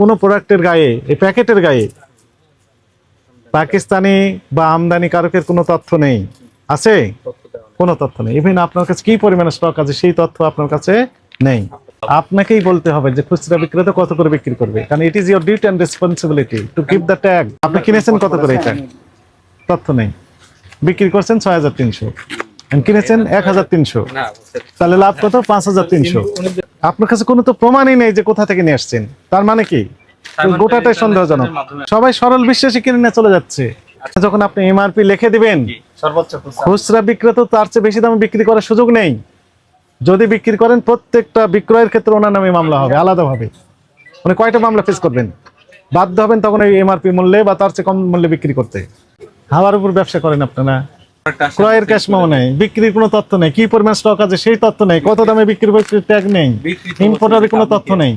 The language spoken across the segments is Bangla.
কোনো প্রোডাক্টের গায়ে, এই প্যাকেটের গায়ে পাকিস্তানি বা আমদানি কারকের কোনো তথ্য নেই। আছে? কোনো তথ্য নেই। ইভেন আপনার কাছে কি পরিমাণে স্টক আছে সেই তথ্য আপনার কাছে নেই। আপনাকেই বলতে হবে যে খুচরা বিক্রেতা কত করে বিক্রি করবে। কারণ it is your duty and responsibility to keep the tag আপনি কিনেছেন কত করে এটা? তথ্য নেই। বিক্রি করছেন ছয় হাজার তিনশো। কিনেছেন এক হাজার তিনশো। তাহলে লাভ কত? পাঁচ হাজার তিনশো। আপনার কাছে কোনো তো প্রমাণই নেই যে কোথা থেকে নিয়ে আসছেন। তার মানে কি? গোটাটাই সন্দেহজনক। সবাই সরল বিশ্বাসে কিনে নিয়ে চলে যাচ্ছে। যখন আপনি এমআরপি লিখে দিবেন সর্বোচ্চ খুচরা। বিক্রেতা তার চেয়ে বেশি দামে বিক্রি করার সুযোগ নেই। যদি বিক্রি করেন প্রত্যেকটা বিক্রয়ের ক্ষেত্রে ওনার নামে মামলা হবে আলাদাভাবে। মানে কয়টা মামলা ফেস করবেন? বাধ্য হবেন তখন এই এমআরপি মূল্যে বা তার চেয়ে কম মূল্যে বিক্রি করতে। হাওয়ার উপর ব্যবসা করেন আপনারা। ক্রয়ের ক্যাশ মেমো নেই বিক্রির কোনো তথ্য নেই কি পরিমাণ স্টক আছে সেই তথ্য নেই কত দামে বিক্রি করছে ট্যাগ নেই ইম্পোর্টারের কোনো তথ্য নেই।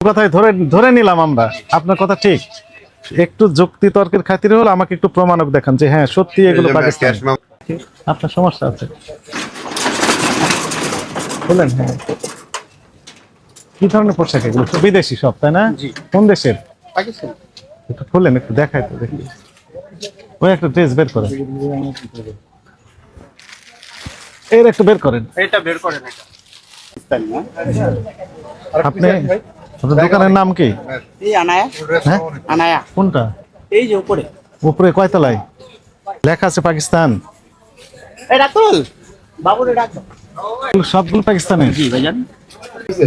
কথাই ধরে ধরে নিলাম আমরা আপনার কথা ঠিক। একটু যুক্তি তর্কের খাতিরে হলো আমাকে একটু প্রমাণক দেখান যে হ্যাঁ সত্যি এগুলো পাকিস্তান। আপনার সমস্যা আছে। বলেন হ্যাঁ। কি ধরনের পোশাক এগুলো? সব বিদেশি সব তাই না? কোন দেশের? পাকিস্তান। একটু খুলেন একটু দেখাই তো দেখি। ওই একটা ড্রেস বের করেন। এর একটু বের করেন। এটা বের করেন এটা। পাকিস্তান না আপনি আপনার দোকানের নাম কি? এই আনায়া। হ্যাঁ? আনায়া। কোনটা? এই যে উপরে। উপরে কয়তলায়? লেখা আছে পাকিস্তান। এই রাতুল বাবুরে ডাক সবগুলো পাকিস্তানের জি ভাইজান।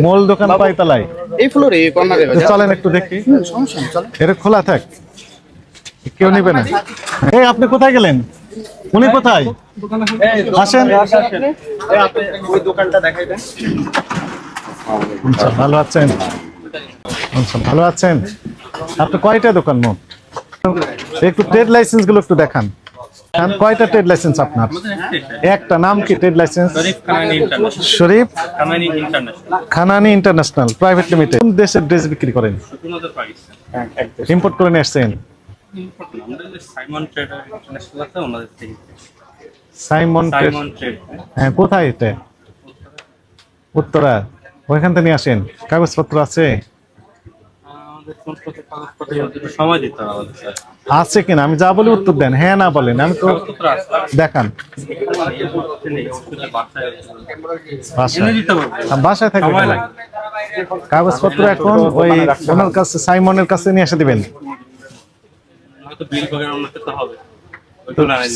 মূল দোকান কয়তলায়? এই ফ্লোরে এই কর্নারে চলেন একটু দেখি। সমস্যা নেই চল এটা খোলা থাক। কেউ নেবে না। এই আপনি কোথায় গেলেন? উনি কোথায়? আসেন। ওই দোকানটা দেখাই দেন। আচ্ছা, ভালো আছেন? আচ্ছা, ভালো আছেন? আপনি কয়টা দোকান মোট একটু ট্রেড লাইসেন্সগুলো একটু দেখান। কয়টা ট্রেড লাইসেন্স আপনার? একটা নাম কি trade license Sharif Khanani international private limited কোন দেশের ড্রেস বিক্রি করেন? ইম্পোর্ট করে নিয়ে আসছেন? সাইমন ট্রেডার ইন্টারন্যাশনাল আছে ওনাদের থেকে। সাইমন সাইমন ট্রেড হ্যাঁ। কোথায় এটা উত্তরা। ওইখান থেকে নিয়ে আসেন। কাগজপত্র আছে? আমাদের কোন আছে আমি যা বলি উত্তর দেন। হ্যাঁ না বলেন। আমি তো দেখান। বাসায়? লাগে কাগজপত্র এখন ওই ওনার কাছে সাইমনের কাছে নিয়ে এসে দিবেন। হয়তো বিল করে হবে।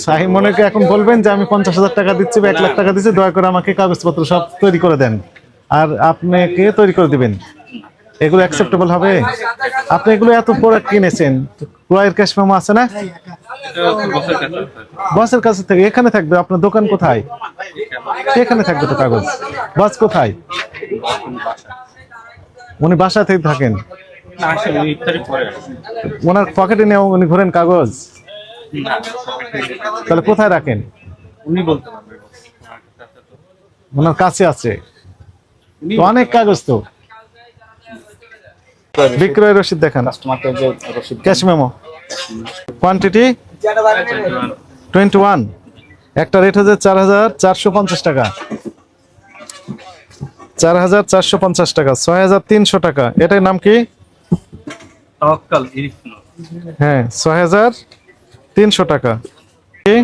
সাইমনকে এখন বলবেন যে আমি পঞ্চাশ হাজার টাকা দিচ্ছি বা এক লাখ টাকা দিচ্ছি দয়া করে আমাকে কাগজপত্র সব তৈরি করে দেন। আর আপনাকে তৈরি করে দিবেন। এগুলো অ্যাকসেপ্টেবল হবে? আপনি এগুলো এত প্রোডাক্ট কিনেছেন ক্রয়ের ক্যাশ মেমো আছে না। বসের কাছে থেকে এখানে থাকবে আপনার দোকান কোথায়? এখানে থাকবে তো কাগজ। বস কোথায়? উনি বাসা থেকে থাকেন। ওনার পকেটে নিয়ে উনি ঘোরেন কাগজ? তাহলে কোথায় রাখেন? উনি বলতে ওনার কাছে আছে। অনেক কাগজ তো। বিক্রয় রসিদ দেখান। Cash memo. Quantity twenty one একটা রেট হচ্ছে চার হাজার চারশো পঞ্চাশ টাকা। চার হাজার চারশো পঞ্চাশ টাকা ছয় হাজার তিনশো টাকা। এটার নাম কি? তাওয়াক্কাল হ্যাঁ ছয় হাজার তিনশো টাকা। কি?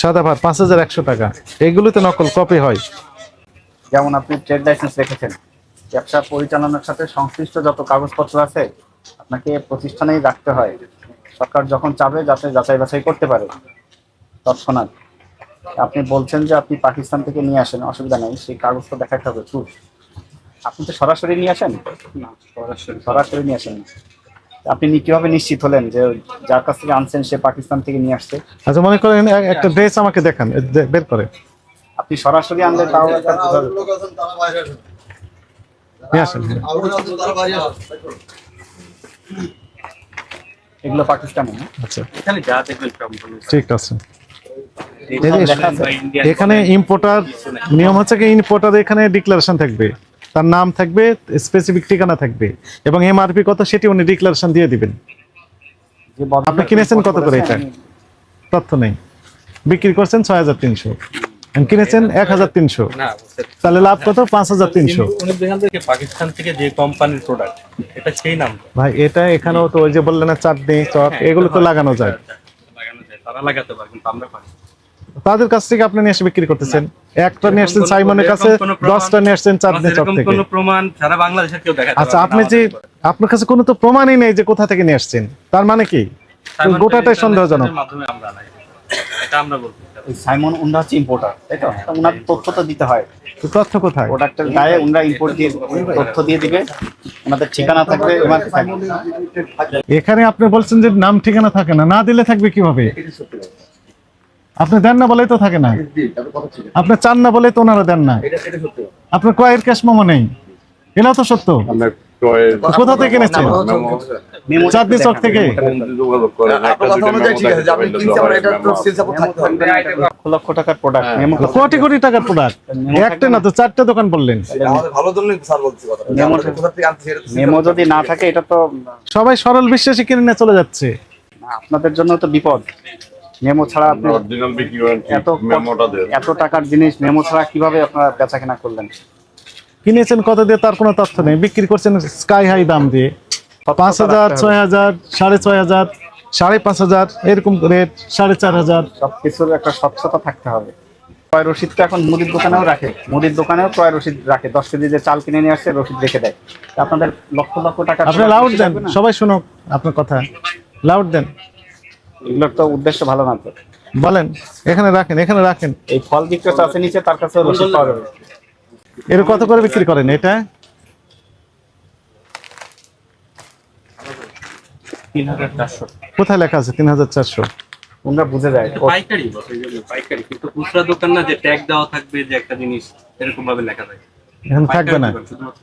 সাদা ভাত পাঁচ হাজার একশো টাকা। এগুলোতে নকল কপি হয়। যেমন আপনি ট্রেড লাইসেন্স রেখেছেন ব্যবসা পরিচালনার সাথে সংশ্লিষ্ট যত কাগজপত্র আছে আপনাকে প্রতিষ্ঠানেই রাখতে হয়। সরকার যখন চাবে যাতে যাচাই বাছাই করতে পারে। তৎক্ষণাৎ। আপনি বলছেন যে আপনি পাকিস্তান থেকে নিয়ে আসেন অসুবিধা নেই সেই কাগজটা দেখাতে হবে proof। আপনি তো সরাসরি নিয়ে আসেন? না সরাসরি। সরাসরি নিয়ে আসেন আপনি নি- কীভাবে নিশ্চিত হলেন যে যার কাছ থেকে আনছেন সে পাকিস্তান থেকে নিয়ে আসছে? আচ্ছা মনে করেন একটা ড্রেস আমাকে দেখান বের করে। আপনি সরাসরি আনলে তাও একটা নিয়ে আসেন। এগুলো পাকিস্তানে আচ্ছা। এখানে যা দেখবেন ঠিক আছে। এখানে ইম্পোর্টার নিয়ম হচ্ছে কি ইম্পোর্টার এখানে ডিক্লারেশন থাকবে। তার নাম থাকবে স্পেসিফিক ঠিকানা থাকবে এবং এমআরপি কত সেটি উনি ডিক্লারেশন দিয়ে দিবেন। আপনি কিনেছেন কত করে এটা? তথ্য নেই। বিক্রি করছেন ছয় হাজার তিনশো। কিনেছেন এক হাজার তিনশো। তাহলে লাভ কত? পাঁচ হাজার তিনশো। পাকিস্তান থেকে যে কোম্পানির প্রোডাক্ট এটা সেই নাম। ভাই এটা এখানেও তো ওই যে বললেন না চাটনি চট এগুলো তো লাগানো যায়। লাগানো যায় তারা লাগাতে পারে কিন্তু আমরা পারি। তাদের কাছ থেকে আপনি নিয়ে এসে বিক্রি করতেছেন? একটা নিয়ে আসছেন সাইমনের কাছে দশটা নিয়ে আসছেন আমার চপ থেকে। প্রমাণ সারা বাংলাদেশের কেউ দেখাতে আচ্ছা আপনি যে আপনার কাছে কোনো তো প্রমাণই নেই যে কোথা থেকে নিয়ে আসছেন। তার মানে কি? গোটাটাই সন্দেহজনক। মাধ্যমে আমরা এটা আমরা বলতে সাইমন উন্ডা হচ্ছে ইম্পোর্টার তাই তো? তা তথ্য তো দিতে হয়। তো তথ্য কোথায়? প্রোডাক্টের গায়ে উনরা ইম্পোর্ট দিয়ে তথ্য দিয়ে দিবে। ওনাদের ঠিকানা থাকবে এখানে আপনি বলছেন যে নাম ঠিকানা থাকে না না দিলে থাকবে কীভাবে? আপনি দেন না বলেই তো থাকে না। আপনি চান না বলেই তো ওনারা দেন না। আপনার ক্রয়ের ক্যাশ মোমো নেই। এটাও তো সত্য। তো কোথা থেকে কিনেছেন চাঁদনি চক থেকে। এটা কোটি কোটি টাকার প্রোডাক্ট একটা না তো চারটে দোকান বললেন। মেমো যদি না থাকে এটা তো সবাই সরল বিশ্বাসী কিনে নিয়ে চলে যাচ্ছে। আপনাদের জন্য তো বিপদ। মেমো ছাড়া আপনি অরিজিনাল বিক্রি করেন এত মেমোটা দেন। এত টাকার জিনিস মেমো ছাড়া কীভাবে আপনারা বেচা কেনা করলেন? কিনেছেন কত দিয়ে তার কোনো তথ্য নেই। বিক্রি করছেন স্কাই হাই দাম দিয়ে। পাঁচ হাজার ছয় হাজার সাড়ে ছয় হাজার সাড়ে পাঁচ হাজার এরকম রেট সাড়ে চার হাজার। সবকিছুর একটা স্বচ্ছতা থাকতে হবে। ক্রয় রসিদ তো এখন মুদির দোকানেও রাখে। মুদির দোকানেও ক্রয় রসিদ রাখে। দশ কেজি যে চাল কিনে নিয়ে আসছে রসিদ রেখে দেয়। আপনাদের লক্ষ লক্ষ টাকা আপনি লাউড দেন। সবাই শুনুক আপনার কথা। লাউড দেন। এগুলোর তো উদ্দেশ্য ভালো না তো। বলেন এখানে রাখেন এখানে রাখেন। এই ফল বিক্রেতা আছে নিচে তার কাছে রসিদ পাওয়া যাবে। এর কত করে বিক্রি করেন এটা? কোথায় লেখা আছে তিন হাজার চারশো বুঝে যায়। পাইকারি পাইকারি। কিন্তু খুচরা দোকান না যে ট্যাগ দেওয়া থাকবে যে একটা জিনিস এরকম ভাবে লেখা থাকে। এখানে থাকবে না।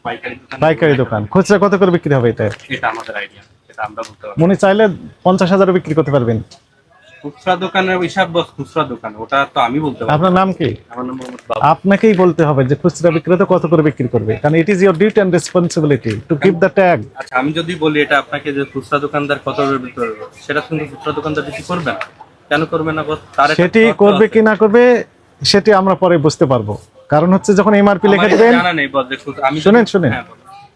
পাইকারি দোকান পাইকারি দোকান। খুচরা কত করে বিক্রি হবে এটা? এটা আমাদের আইডিয়া এটা আমরা বলতে পারব। মনে চাইলে পঞ্চাশ হাজারও বিক্রি করতে পারবেন। খুচরা দোকানের হিসাব বস খুচরা দোকান ওটা তো আমি বলতে পারব। আপনার নাম কি? আমার নাম মোহাম্মদ বাবু। আপনাকেই বলতে হবে যে খুচরা বিক্রেতা কত করে বিক্রি করবে। কারণ it is your duty and responsibility to keep the tag আচ্ছা আমি যদি বলি এটা আপনাকে যে খুচরা দোকানদার কত বিক্রি করবে সেটা কিন্তু খুচরা দোকানদার বেশি করবে না। কেন করবে না? বস তার সেটি করবে কি না করবে সেটি আমরা পরে বুঝতে পারব। কারণ হচ্ছে যখন এমআরপি লিখে দিবেন শুনেন শুনেন। হ্যাঁ।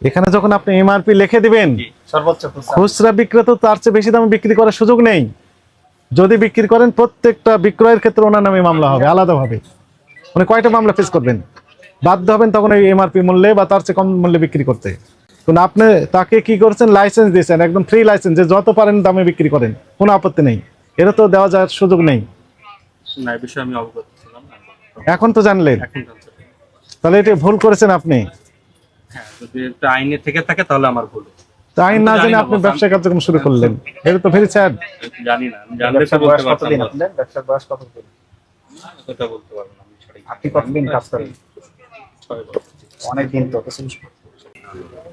এখানে যখন আপনি এমআরপি লিখে দিবেন সর্বোচ্চ খুচরা বিক্রেতা তার চেয়ে বেশি দামে বিক্রি করার সুযোগ নেই। যদি বিক্রি করেন প্রত্যেকটা বিক্রয়ের ক্ষেত্রে ওনার নামে মামলা হবে আলাদাভাবে। মানে কয়টা মামলা ফেস করবেন? বাধ্য হবেন তখন এই এমআরপি মূল্যে বা তার চেয়ে কম মূল্যে বিক্রি করতে। কিন্তু আপনি তাকে কি করছেন? লাইসেন্স দিয়েছেন একদম ফ্রি লাইসেন্স যে যত পারেন দামে বিক্রি করেন কোনো আপত্তি নেই। এটা তো দেওয়া যাওয়ার সুযোগ নেই। এখন তো জানলেন। তাহলে এটা ভুল করেছেন আপনি। যদি এটা আইনে থেকে থাকে তাহলে আমার ভুল তা আইন না জেনে আপনি ব্যবসা কার্যক্রম শুরু করলেন। এটা তো ভেরি স্যাড জানি না আমি জানলে তো ব্যবসার বলতে বয়স পারতাম। কতদিন না। ব্যবসার বয়স কতদিন? কথা বলতে পারব না আমি আপনি কতদিন কাজ করেন? অনেক দিন তো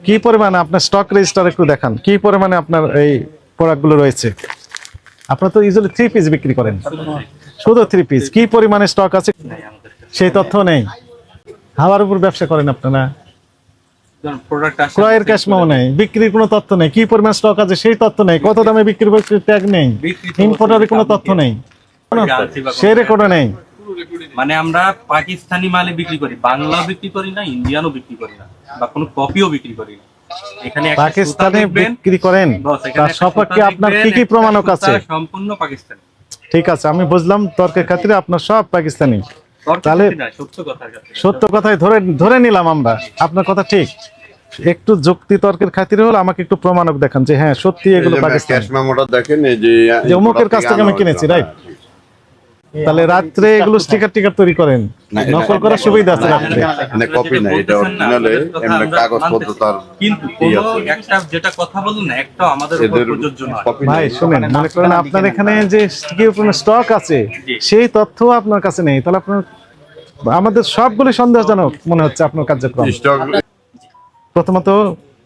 কি পরিমাণে আপনার স্টক রেজিস্টার একটু দেখান? কি পরিমাণে আপনার এই প্রোডাক্টগুলো রয়েছে? আপনার তো ইউজুয়ালি থ্রি পিস বিক্রি করেন। শুধু থ্রি পিস কি পরিমাণে স্টক আছে? সেই তথ্য নেই। হাওয়ার উপর ব্যবসা করেন আপনারা। ক্রয়ের ক্যাশ মাও নেই বিক্রির কোনো তথ্য নেই কি পরিমাণ স্টক আছে সেই তথ্য নেই কত দামে বিক্রি করছে ট্যাগ নেই ইম্পোর্টারের কোনো তথ্য নেই। রেকর্ডও নেই। মানে আমরা পাকিস্তানি মালে বিক্রি করি বিক্রি করি না ইন্ডিয়ানও বিক্রি করি না বা কোনো কপিও বিক্রি করি না। এখানে পাকিস্তানে বিক্রি করেন তার আপনার কি কি প্রমাণক আছে? সম্পূর্ণ পাকিস্তানি। ঠিক আছে আমি বুঝলাম তর্কের খাতিরে আপনার সব পাকিস্তানি। তাহলে- সত্য কথার কথাই ধরে ধরে নিলাম আমরা। আপনার কথা ঠিক। একটু যুক্তি তর্কের খাতিরে হলো আমাকে একটু প্রমাণক দেখান যে হ্যাঁ সত্যি এগুলো পাকিস্তান। দেখেন এই যে অমুকের কাছ থেকে আমি কিনেছি, right? তাহলে রাত্রে এগুলো স্টিকার টিকার তৈরি করেন। নকল করার সুবিধা আছে রাত্রে। মানে কপি না এটা অরিজিনালে এমনি কাগজপত্র তার কিন্তু একটা যেটা কথা বলুন না একটা আমাদের উপর প্রযোজ্য নয়। ভাই শুনেন মনে করেন আপনার এখানে যে স্টক আছে সেই তথ্য আপনার কাছে নেই। তাহলে আপনার আমাদের সবগুলো সন্দেহজনক মনে হচ্ছে আপনার কার্যক্রম। স্টক প্রথমত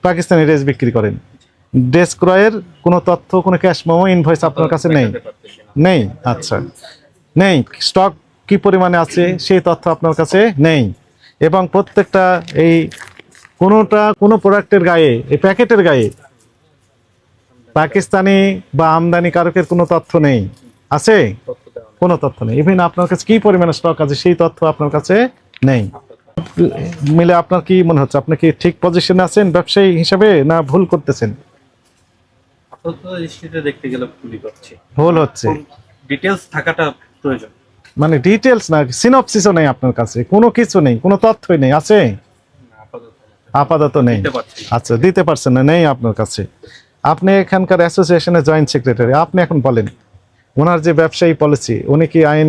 পাকিস্তানি ড্রেস বিক্রি করেন। ড্রেস ক্রয়ের কোনো তথ্য কোনো ক্যাশ মোমো ইনভয়েস আপনার কাছে নেই। নেই? আচ্ছা। নেই। স্টক কি পরিমাণে আছে সেই তথ্য আপনার কাছে নেই। এবং প্রত্যেকটা এই কোনোটা কোনো প্রোডাক্টের গায়ে এই প্যাকেটের গায়ে পাকিস্তানি বা আমদানি কারকের কোনো তথ্য নেই। আছে? কোনো তথ্য নেই। ইভেন আপনার কাছে কি পরিমাণে স্টক আছে সেই তথ্য আপনার কাছে নেই। মিলে আপনার কি মনে হচ্ছে? আপনি কি ঠিক পজিশনে আছেন ব্যবসায়ী হিসাবে না ভুল করতেছেন? দেখতে গেলে ভুল হচ্ছে। ডিটেলস থাকাটা প্রয়োজন। মানে ডিটেলস না সিনপসিসও নেই আপনার কাছে কোনো কিছু নেই কোনো তথ্যই নেই আছে? আপাতত আপাতত নেই। দিতে পারছি। না। আচ্ছা দিতে পারছেন না নেই আপনার কাছে। আপনি এখানকার অ্যাসোসিয়েশনের জয়েন্ট সেক্রেটারি আপনি এখন বলেন ওনার যে ব্যবসায়ী পলিসি উনি কি আইন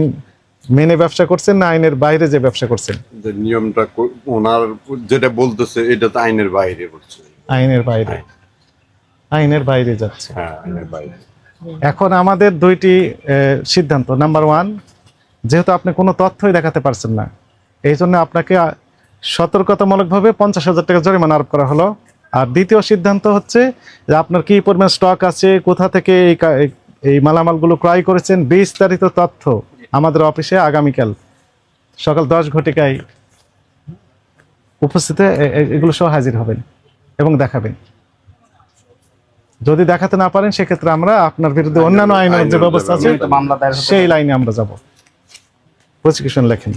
মেনে ব্যবসা করছেন না আইনের বাইরে যে ব্যবসা করছেন? যে নিয়মটা ওনার যেটা বলতেছে এটা তো আইনের বাইরে করছে আইনের বাইরে। আইনের বাইরে যাচ্ছে। হ্যাঁ আইনের বাইরে। এখন আমাদের দুইটি সিদ্ধান্ত। নাম্বার ওয়ান যেহেতু আপনি কোনো তথ্যই দেখাতে পারছেন না, এই জন্য আপনাকে সতর্কতামূলকভাবে পঞ্চাশ হাজার টাকা জরিমানা আরোপ করা হলো। আর দ্বিতীয় সিদ্ধান্ত হচ্ছে যে আপনার কি পরিমাণ স্টক আছে, কোথা থেকে এই এই- মালামালগুলো ক্রয় করেছেন, বিস্তারিত তথ্য আমাদের অফিসে আগামীকাল সকাল দশ ঘটিকায় উপস্থিত এগুলো সহ হাজির হবেন এবং দেখাবেন। যদি দেখাতে না পারেন সেক্ষেত্রে আমরা আপনার বিরুদ্ধে অন্যান্য আইনের যে ব্যবস্থা আছে সেই লাইনে আমরা যাব। প্রসিকিউশন লেখেন।